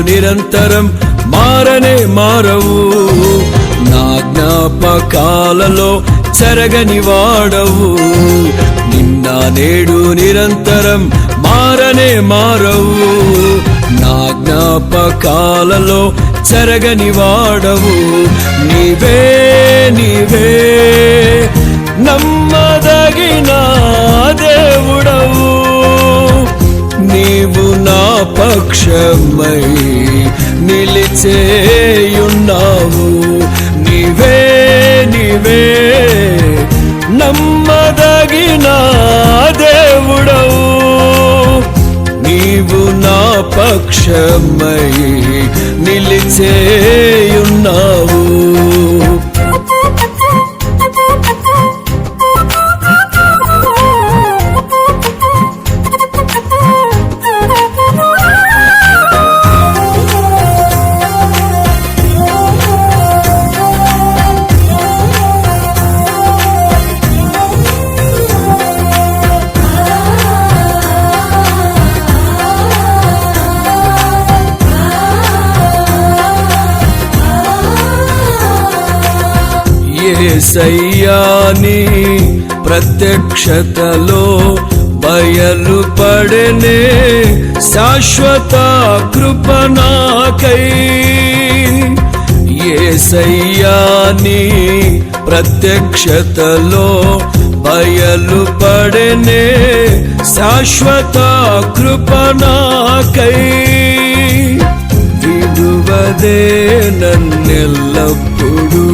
నిరంతరం మారనే మారవు. నా జ్ఞాపకాలలో చెరగని వాడవు. నిన్న నేడు నిరంతరం మారనే మారవు. నా జ్ఞాపకాలలో చెరగని వాడవు. నీవే నీవే నమ్మదగినా పక్షమై నిలిచేయున్నావు. నీవే నీవే నమ్మదగిన దేవుడవు. నీవు నా పక్షమై నిలిచే ఏసయ్యాని ప్రత్యక్షతలో బయలుపడనే శాశ్వత కృపనాకై ఏసయ్యాని ప్రత్యక్షతలో బయలుపడనే శాశ్వత కృపణాకై విడువదే నన్నెల్లప్పుడూ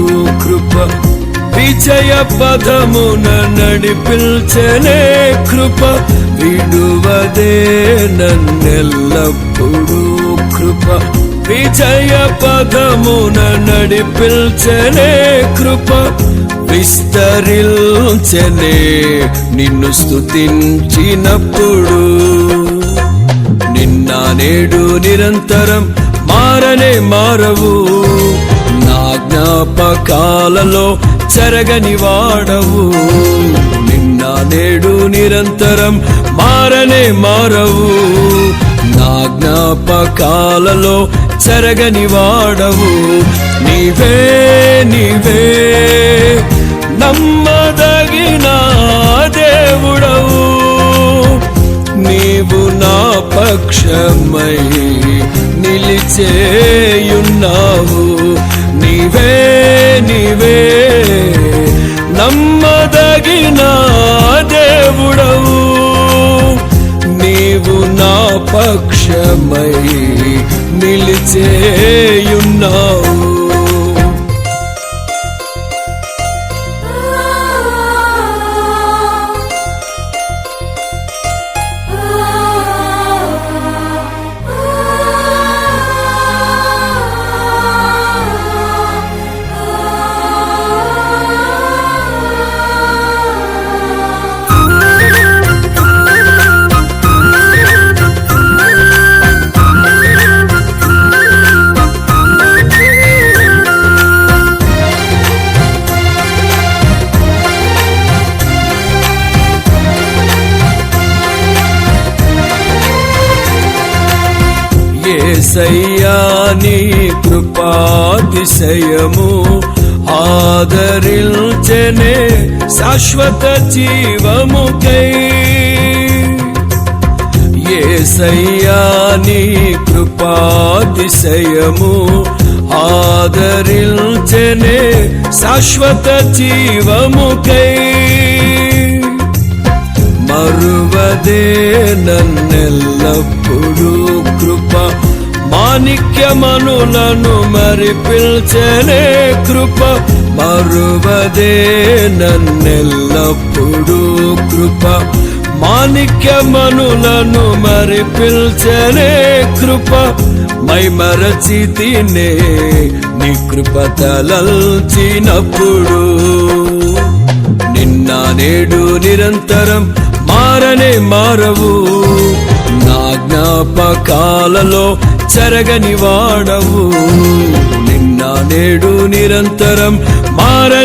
విజయ. పదమున నడిపిల్చనే కృప విడువదే నన్నెల్లప్పుడూ కృప. విజయ పదమున నడిపిల్చనే కృప విస్తరిల్చనే నిన్ను స్తుతించినప్పుడు. నిన్న నేడు నిరంతరం మారనే మారవు. జ్ఞాపకాలలో చెరగని వాడవు. నిన్న నేడు నిరంతరం మారనే మారవు. నా జ్ఞాపకాలలో చెరగని వాడవు. నీవే నీవే నమ్మదగిన దేవుడవు. నీవు నా పక్షమై నిలిచేయున్నావు. నీవే నీవే. నమ్మదగిన దేవుడవు. నీవు నా పక్షమై నిలిచేయున్నా నిలిచేయున్నావు ఏసయ్యాని కృపాతిశయము ఆదరించనే శాశ్వత జీవముకై. ఏసయ్యాని కృపాతిశయము ఆదరించనే శాశ్వత జీవముకై. మరువదే నన్నెల్లప్పుడూ కృప మాణిక్యమనులను మరి పిల్చనే కృప. మరువదే నన్నెల్లప్పుడూ కృప. మాణిక్యమనులను మరి పిల్చనే కృప. మై మరచి తినే నీ కృప తలల్చినప్పుడు. నిన్న నేడు నిరంతరం మారనే మారవు. నా జ్ఞాపకాలలో జరగని వాడవు నిన్న నేడు నిరంతరం మారని